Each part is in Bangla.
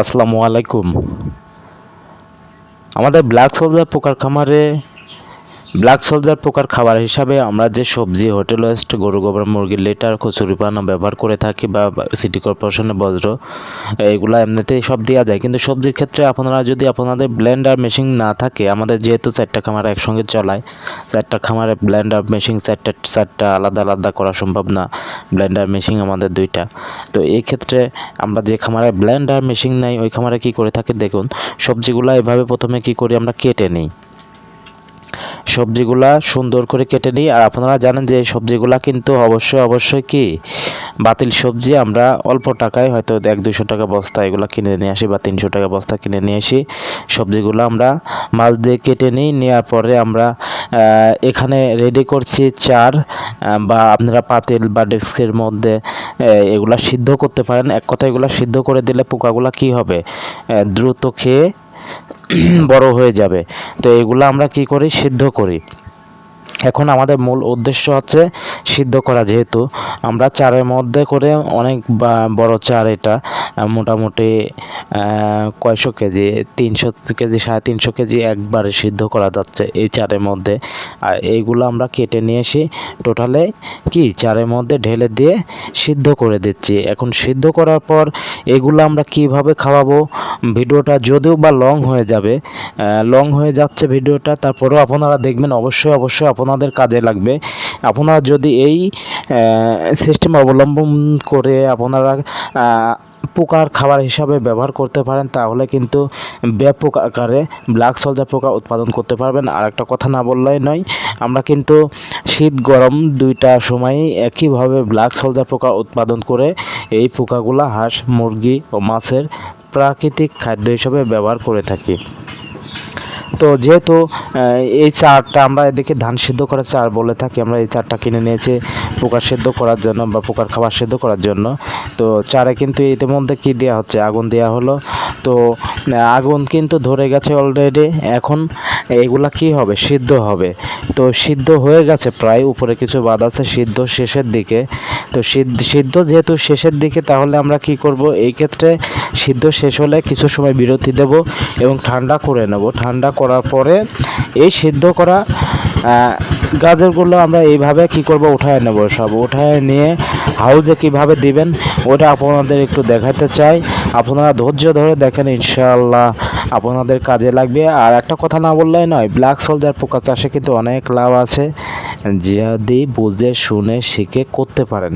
আসসালামু আলাইকুম। আমাদের ব্ল্যাক সোলজার পোকার খামারে ব্ল্যাক সোলজার পোকার খাবার হিসাবে আমরা যে সবজি, হোটেল ওয়েস্ট, গরু গোবর, মুরগির লেটার, কচুরি পানা ব্যবহার করে থাকি বা সিটি কর্পোরেশনের বজ্র এগুলো এমনিতেই সব দেওয়া যায়। কিন্তু সবজির ক্ষেত্রে আপনারা যদি আপনাদের ব্লেন্ডার মেশিন না থাকে, আমাদের যেহেতু চারটা খামার একসঙ্গে চলায়, চারটা খামারে ব্লেন্ডার মেশিন চারটা চারটা আলাদা আলাদা করা সম্ভব না, ব্লেন্ডার মেশিন আমাদের দুইটা। তো এই ক্ষেত্রে আমরা যে খামারে ব্লেন্ডার মেশিন নাই, ওই খামারে কি করে থাকি দেখুন, সবজিগুলো এভাবে প্রথমে কি করি আমরা কেটে নিই। সবজিগুলা সুন্দর করে কেটে নিই। আর আপনারা জানেন যে সবজিগুলা কিন্তু অবশ্যই অবশ্যই কি বাতিল সবজি। আমরা অল্প টাকায় হয়তো এক দুশো টাকা বস্তা এগুলো কিনে নিয়ে আসি বা তিনশো টাকা বস্তা কিনে নিয়ে আসি। সবজিগুলো আমরা মাছ দিয়ে কেটে নিই। নেওয়ার পরে আমরা এখানে রেডি করছি চার বা আপনারা পাতিল বা ডেস্কের মধ্যে এগুলা সিদ্ধ করতে পারেন। এক কথা এগুলা সিদ্ধ করে দিলে পোকাগুলা কি হবে? দ্রুত খেয়ে বড় হয়ে যাবে। তো এগুলো আমরা কি করি? সিদ্ধ করি। এখন আমাদের মূল উদ্দেশ্য হচ্ছে সিদ্ধ করা যেহেতু। আমরা চারের মধ্যে করে অনেক বড় চার এটা মোটামুটি কয়শো কেজি, তিনশো কেজি, সাড়ে তিনশো কেজি একবারে সিদ্ধ করা যাচ্ছে এই চারের মধ্যে। আর এইগুলো আমরা কেটে নিয়ে এসে টোটালে কি চারের মধ্যে ঢেলে দিয়ে সিদ্ধ করে দিচ্ছি। এখন সিদ্ধ করার পর এগুলো আমরা কীভাবে খাওয়াবো ভিডিওটা যদিও বা লং হয়ে যাবে লং হয়ে যাচ্ছে ভিডিওটা, তারপরেও আপনারা দেখবেন অবশ্যই অবশ্যই আপনাদের কাজে লাগবে। আপনারা যদি এই সিস্টেম অবলম্বন করে আপনারা পোকার খাবার হিসাবে ব্যবহার করতে পারেন, তাহলে কিন্তু ব্যাপক আকারে ব্ল্যাক সলজা পোকা উৎপাদন করতে পারবেন। আর একটা কথা না বললেই নয়, আমরা কিন্তু শীত গরম দুইটা সময়ই একইভাবে ব্ল্যাক সলজা পোকা উৎপাদন করে এই পোকাগুলা হাঁস, মুরগি ও মাছের প্রাকৃতিক খাদ্য হিসাবে ব্যবহার করে থাকি। তো যেহেতু এই চারটা আমরা এদিকে ধান সিদ্ধ করা চার বলে থাকি, আমরা এই চারটা কিনে নিয়েছি পোকা সিদ্ধ করার জন্য বা পোকার খাবার সিদ্ধ করার জন্য। তো চারে কিন্তু ইতিমধ্যে কি দেওয়া হচ্ছে? আগুন দেওয়া হলো। তো আগুন কিন্তু ধরে গেছে অলরেডি এখন এগুলা কি হবে? সিদ্ধ হবে। তো সিদ্ধ হয়ে গেছে প্রায়। উপরে কিছু বাদ আছে সিদ্ধ শেষের দিকে। তো সিদ্ধ যেহেতু শেষের দিকে, তাহলে আমরা কি করব? এই ক্ষেত্রে সিদ্ধ শেষ হলে কিছু সময় বিরতি দেব এবং ঠান্ডা করে নেব। ঠান্ডা করার পরে এই সিদ্ধ করা গাজরগুলো আমরা এইভাবে কি করব? উঠায় নেব সব। উঠায় নিয়ে হাউজে কীভাবে দিবেন? ওটা আপনাদের একটু দেখাতে চাই। আপনারা ধৈর্য ধরে দেখেন, ইনশাআল্লাহ আপনাদের কাজে লাগবে। আর একটা কথা না বললেই নয় ব্ল্যাক সোলজার পোকা চাষে কিন্তু অনেক লাভ আছে। যদি বুঝে, শুনে, শিখে করতে পারেন।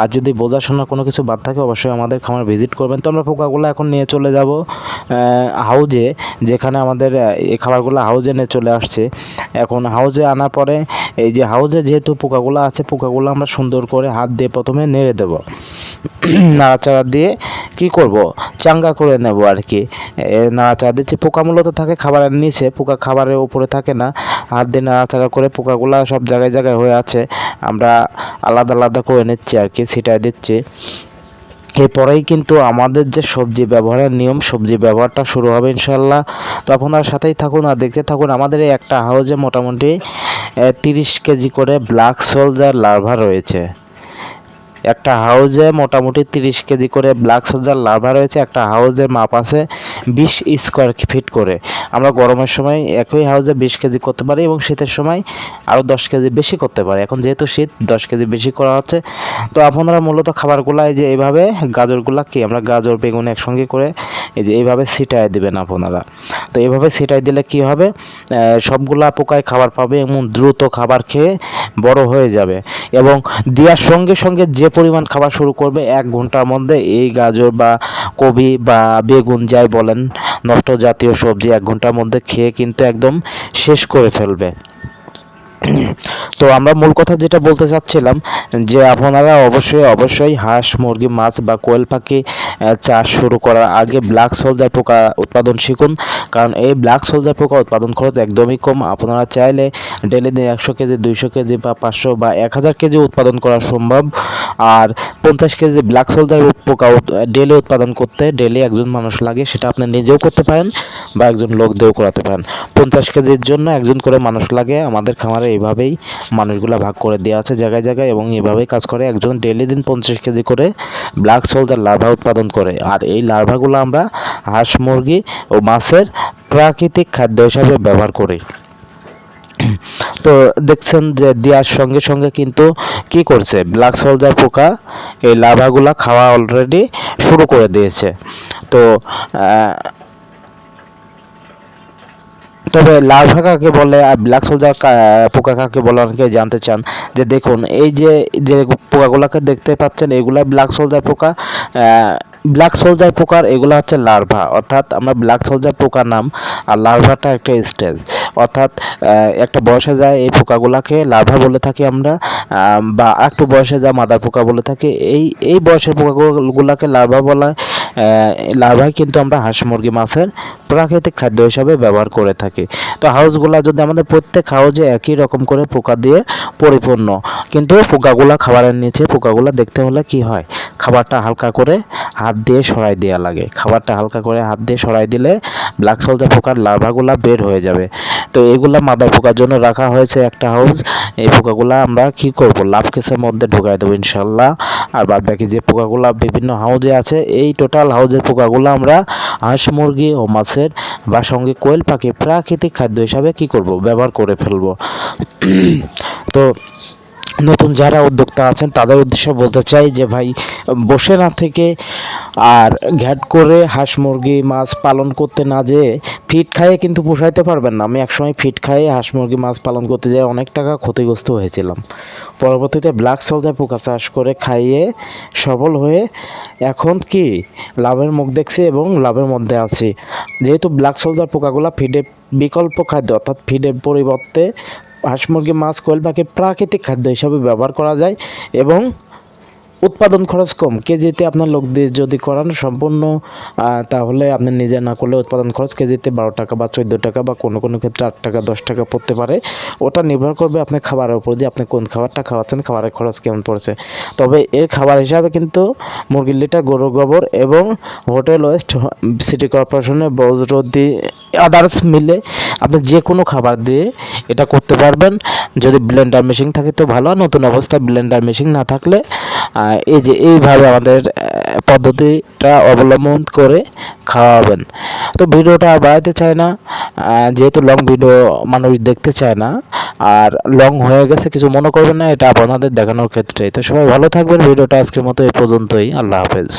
আর যদি বোঝা শোনা কোনো কিছু বাদ থাকে, অবশ্যই আমাদের খামার ভিজিট করবেন। তো আমরা পোকাগুলো এখন নিয়ে চলে যাব হাউজে, যেখানে আমাদের এই খাবারগুলো হাউজে নিয়ে চলে আসছে। এখন হাউজে আনার পরে এই যে হাউজে যেহেতু পোকাগুলো আছে, পোকাগুলো আমরা সুন্দর করে হাত দিয়ে প্রথমে নেড়ে দেব। নাড়াচাড়া দিয়ে কি করব? চাঙ্গা করে নেব আর কি। নাড়াচাড়া দিচ্ছি পোকা মূলত থাকে খাবারের নিচে, পোকা খাবারের উপরে থাকে না। হাত দিয়ে নাড়াচাড়া করে পোকাগুলো সব জায়গায় জায়গায় হয়ে আছে। আমরা আলাদা আলাদা করে নিচ্ছি আর কি, ছিটায় দিচ্ছি। এরপরেই কিন্তু আমাদের যে সবজি ব্যবহারের নিয়ম, সবজি ব্যবহারটা শুরু হবে ইনশাল্লাহ তো আপনারা সাথেই থাকুন আর দেখতে থাকুন, আমাদের একটা হাউজে মোটামুটি তিরিশ কেজি করে ব্ল্যাক সোলজার লার্ভা রয়েছে। একটা হাউজে মোটামুটি তিরিশ কেজি করে ব্ল্যাক সোলজার লার্ভা রয়েছে, একটা হাউজের মাপ আছে বিশ স্কোয়ার ফিট করে। আমরা গরমের সময় একই হাউজে বিশ কেজি করতে পারি এবং শীতের সময় আরও দশ কেজি বেশি করতে পারি। এখন যেহেতু শীত, দশ কেজি বেশি করা হচ্ছে, তো আপনারা মূলত খাবারগুলো এই যে এইভাবে গাজরগুলা কি? আমরা গাজর, বেগুন একসঙ্গে করে এই যে এইভাবে ছিটায় দিবেন আপনারা। তো এইভাবে ছিটাই দিলে কি হবে? সবগুলা পোকায় খাবার পাবে এবং দ্রুত খাবার খেয়ে বড় হয়ে যাবে। এবং দেওয়ার সঙ্গে সঙ্গে যে পরিমাণ খাবার শুরু করবে এক ঘণ্টার মধ্যে। এই গাজর বা কবি বা বেগুন যাই বলেন, নষ্ট জাতীয় সবজি এক ঘণ্টার মধ্যে খেয়ে কিন্তু একদম শেষ করে ফেলবে। তো আমরা মূল কথা যেটা বলতে চাচ্ছিলাম যে আপনারা অবশ্যই অবশ্যই হাঁস, মুরগি, মাছ বা কোয়েল পাখি চাষ শুরু করার আগে ব্ল্যাক সোলজার পোকা উৎপাদন শিখুন। কারণ এই ব্ল্যাক সোলজার পোকা উৎপাদন খরচ একদমই কম। আপনারা চাইলে ডেলি দিন একশো কেজি, দুইশো কেজি বা পাঁচশো বা এক হাজার কেজি উৎপাদন করা সম্ভব। আর পঞ্চাশ কেজি ব্ল্যাক সোলজার পোকা ডেলি উৎপাদন করতে ডেলি একজন মানুষ লাগে, সেটা আপনি নিজেও করতে পারেন বা একজন লোক দিয়েও করাতে পারেন। পঞ্চাশ কেজির জন্য একজন করে মানুষ লাগে। আমাদের খামারে এইভাবে এভাবেই মানুষগুলা ভাগ করে দেওয়া আছে জায়গায় জায়গায় এবং এভাবেই কাজ করে। একজন ডেলি দিন পঞ্চাশ কেজি করে ব্ল্যাক সোলজার লার্ভা উৎপাদন করে। আর এই লার্ভাগুলো আমরা হাঁস, মুরগি ও মাছের প্রাকৃতিক খাদ্য হিসাবে ব্যবহার করি। তো দেখছেন যে দেওয়ার সঙ্গে সঙ্গে কিন্তু কি করছে? ব্ল্যাক সোলজার পোকা এই লার্ভাগুলা খাওয়া অলরেডি শুরু করে দিয়েছে। তো তবে লার্ভা কাকে বলে আর ব্ল্যাক সোলজার পোকা কাকে বলে অনেকে জানতে চান। যে দেখুন, এই যে যে পোকাগুলোকে দেখতে পাচ্ছেন, এগুলা ব্ল্যাক সোলজার পোকা ব্ল্যাক সোলজার পোকার এগুলো হচ্ছে লার্ভা অর্থাৎ আমরা ব্ল্যাক সোলজার পোকার নাম আর লার্ভাটা একটা স্টেজ অর্থাৎ একটা বয়সে যায় এই পোকাগুলোকে লার্ভা বলে থাকি আমরা। বা একটু বয়সে যা মাদার পোকা বলে থাকে, এই এই বয়সের পোকাগুলাকে লার্ভা বলা লার্ভাই কিন্তু আমরা হাঁস মুরগি, মাছের প্রাকৃতিক খাদ্য হিসাবে ব্যবহার করে থাকি। তো হাউসগুলা যদি আমাদের প্রত্যেক হাউসে একই রকম করে পোকা দিয়ে পরিপূর্ণ, কিন্তু পোকাগুলা খাবারের নিচে পোকাগুলা দেখতে হলে কি হয়? খাবারটা হালকা করে হাত দিয়ে সরাই দেওয়া লাগে। খাবারটা হালকা করে হাত দিয়ে সরাই দিলে ব্ল্যাক সোলজার পোকার লার্ভাগুলা বের হয়ে যাবে। তো এগুলা মাদার পোকার জন্য রাখা হয়েছে একটা হাউস এই পোকাগুলা আমরা কি করব? লাভ কেসের মধ্যে ঢুকাই দেবো ইনশাল্লাহ। আর বাদ বাকি যে পোকাগুলা বিভিন্ন হাউজে আছে, এই টোটাল হাউজের পোকাগুলো আমরা হাঁস, মুরগি ও মাছের বা সঙ্গে কোয়েল পাখি প্রাকৃতিক খাদ্য হিসাবে কি করব? ব্যবহার করে ফেলব। তো নতুন যারা উদ্যোক্তা আছেন, তাদের উদ্দেশ্যে বলতে চাই যে ভাই, বসে না থেকে আর ঘ্যাট করে হাঁস মুরগি, মাছ পালন করতে না যেয়ে ফিট খাইয়ে কিন্তু পোষাইতে পারবেন না। আমি একসময় ফিট খাইয়ে হাঁস মুরগি, মাছ পালন করতে যাই অনেক টাকা ক্ষতিগ্রস্ত হয়েছিলাম। পরবর্তীতে ব্ল্যাক সোলজার পোকা চাষ করে খাইয়ে সফল হয়ে এখন কি লাভের মুখ দেখছি এবং লাভের মধ্যে আছি। যেহেতু ব্ল্যাক সোলজার পোকাগুলো ফিডে বিকল্প খাদ্য, অর্থাৎ ফিডের পরিবর্তে হাঁস মুরগি, মাছ, কোয়েল পাখি প্রাকৃতিক খাদ্য হিসাবে ব্যবহার করা যায় এবং উৎপাদন খরচ কম। কেজিতে আপনার লোক দিয়ে যদি করান সম্পূর্ণ তাহলে আপনি নিজে না করলে উৎপাদন খরচ কেজিতে বারো টাকা বা চোদ্দ টাকা বা কোনো কোনো ক্ষেত্রে আট টাকা, দশ টাকা পড়তে পারে। ওটা নির্ভর করবে আপনার খাবারের উপর যে আপনি কোন খাবারটা খাওয়াচ্ছেন, খাবারের খরচ কেমন পড়ছে। তবে এর খাবার হিসাবে কিন্তু মুরগির লিটার গরুর গোবর এবং হোটেল ওয়েস্ট, সিটি কর্পোরেশনের বজ্রদি আদার্স মিলে আপনি যে কোনো খাবার দিয়ে এটা করতে পারবেন। যদি ব্লেন্ডার মেশিন থাকে তো ভালো নতুন অবস্থায় ব্লেন্ডার মেশিন না থাকলে এই যে এইভাবে আমাদের পদ্ধতিটা অবলম্বন করে খাওয়াবেন। তো ভিডিওটা বাড়াতে চায় না যেহেতু লং ভিডিও মানুষ দেখতে চায় না, আর লং হয়ে গেছে, কিছু মনে করবেন না, এটা আপনাদের দেখানোর ক্ষেত্রে। তো সবাই ভালো থাকবেন, ভিডিওটা আজকের মতো এই পর্যন্তই। আল্লাহ হাফেজ।